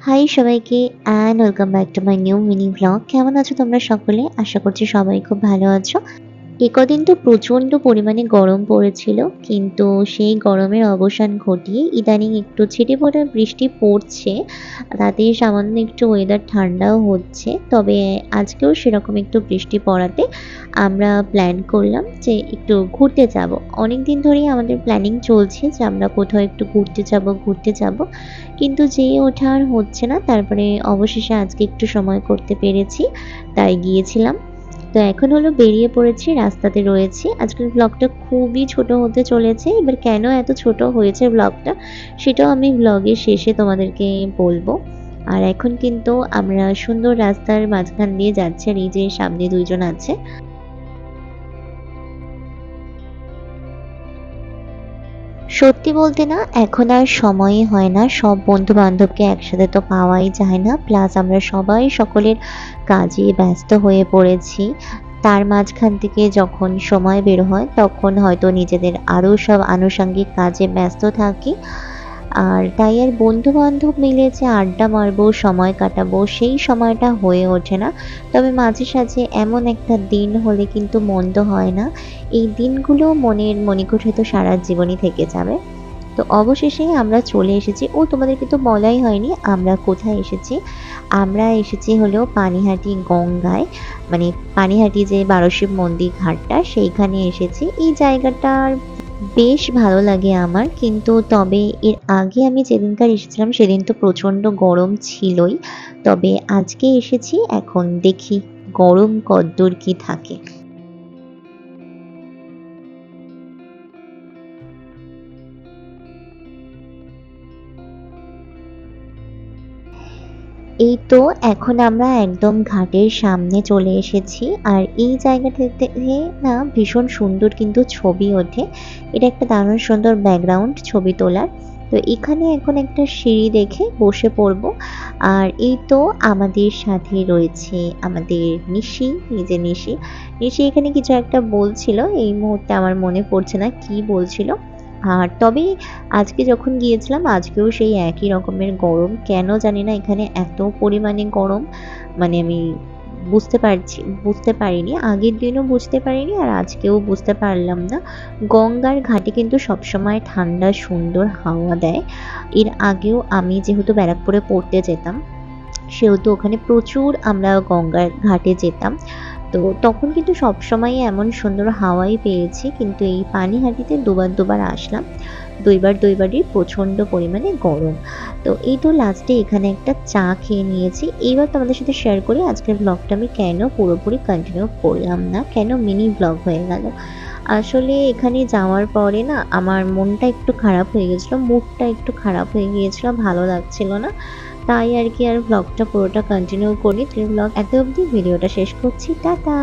High সবাইকে and welcome back to my new mini blog কেমন আছো তোমরা সকলে? আশা করছি সবাই খুব ভালো আছো। এ কদিন তো প্রচণ্ড পরিমাণে গরম পড়েছিল, কিন্তু সেই গরমের অবসান ঘটিয়ে ইদানিং একটু ছিটে ফোটা বৃষ্টি পড়ছে, তাতে সামান্য একটু ওয়েদার ঠান্ডাও হচ্ছে, তবে আজকেও সেরকম একটু বৃষ্টি পড়াতে আমরা প্ল্যান করলাম যে একটু ঘুরতে যাব। অনেক দিন ধরেই আমাদের প্ল্যানিং চলছে যে আমরা কোথাও একটু ঘুরতে যাব ঘুরতে যাব, কিন্তু যেয়ে ওঠা আর হচ্ছে না, তারপরে অবশেষে আজকে একটু সময় করতে পেরেছি, তাই গিয়েছিলাম। তো এখন হলো বেরিয়ে পড়েছি, রাস্তাতে রয়েছি। আজকের ব্লগটা খুবই ছোট হতে চলেছে, এবার কেন এত ছোট হয়েছে ব্লগটা সেটাও আমি ব্লগের শেষে তোমাদেরকে বলব। আর এখন কিন্তু আমরা সুন্দর রাস্তার মাঝখান দিয়ে যাচ্ছি আর এই যে সামনে দুইজন আছে। সত্যি বলতে না, এখন আর সময়ই হয় না, সব বন্ধু বান্ধবকে একসাথে তো পাওয়াই যায় না। প্লাস আমরা সবাই সকলের কাজে ব্যস্ত হয়ে পড়েছি। তার মাঝখান থেকে যখন সময় বের হয়, তখন হয়তো নিজেদের আরও সব আনুষঙ্গিক কাজে ব্যস্ত থাকি। আর তাই আর বন্ধু বান্ধব মিলে যে আড্ডা মারবো, সময় কাটাবো, সেই সময়টা হয়ে ওঠে না। তবে মাঝে সাঝে এমন একটা দিন হলে কিন্তু মন্দ হয় না। এই দিনগুলো মনের মণিকুঠে তো সারা জীবনই থেকে যাবে। তো অবশেষে আমরা চলে এসেছি। ও, তোমাদেরকে তো বলাই হয়নি, আমরা কোথায় এসেছি? আমরা এসেছি হলো পানিহাটি গঙ্গায়। মানে পানিহাটি যে বারোশিব মন্দির ঘাটটা, সেইখানে এসেছি। এই জায়গাটার বেশ ভালো লাগে আমার, কিন্তু তবে এর আগে আমি যেদিনকার এসেছিলাম সেদিন তো প্রচণ্ড গরম ছিলই। তবে আজকে এসেছি, এখন দেখি গরম কদ্দূর কি থাকে। এই তো এখন আমরা একদম ঘাটের সামনে চলে এসেছি। আর এই জায়গাটাতে না ভীষণ সুন্দর কিন্তু ছবি ওঠে। এটা একটা দারুণ সুন্দর ব্যাকগ্রাউন্ড ছবি তোলার। তো এখানে এখন একটা সিঁড়ি দেখে বসে পড়ব। আর এই তো আমাদের সাথে রয়েছে আমাদের নিশি, এই যে নিশি। নিশি এখানে কিছু একটা বলছিল। এই মুহূর্তে আমার মনে পড়ছে না কি বলছিল। আর তবে আজকে যখন গিয়েছিলাম, আজকেও সেই একই রকমের গরম। কেন জানি না, এখানে এত পরিমাণে গরম। মানে আমি বুঝতে পারছি, বুঝতে পারিনি। আগের দিনও বুঝতে পারিনি আর আজকেও বুঝতে পারলাম না। গঙ্গার ঘাটে কিন্তু সবসময় ঠান্ডা, সুন্দর হাওয়া দেয়। এর আগেও আমি যেহেতু ব্যারাকপুরে পড়তে যেতাম, সেহেতু ওখানে প্রচুর আমরা গঙ্গার ঘাটে যেতাম। তো তখন কিন্তু সবসময় এমন সুন্দর হাওয়াই পেয়েছি, কিন্তু এই পানিহাটিতে দুবার দুবার আসলাম। দুইবার দুইবারই প্রচণ্ড পরিমাণে গরম। তো এই তো লাস্টে এখানে একটা চা খেয়ে নিয়েছি। এইবার তোমাদের সাথে শেয়ার করি, আজকের ব্লগটা আমি কেন পুরোপুরি কন্টিনিউ করলাম না, কেন মিনি ব্লগ হয়ে গেল? আসলে এখানে যাওয়ার পরে না, আমার মনটা একটু খারাপ হয়ে গেছিল মুডটা একটু খারাপ হয়ে গিয়েছিল, ভালো লাগছিল না। তাই আর কি আর ব্লগটা পুরোটা কন্টিনিউ করি ব্লগ এত অবধি ভিডিওটা শেষ করছি। টাটা!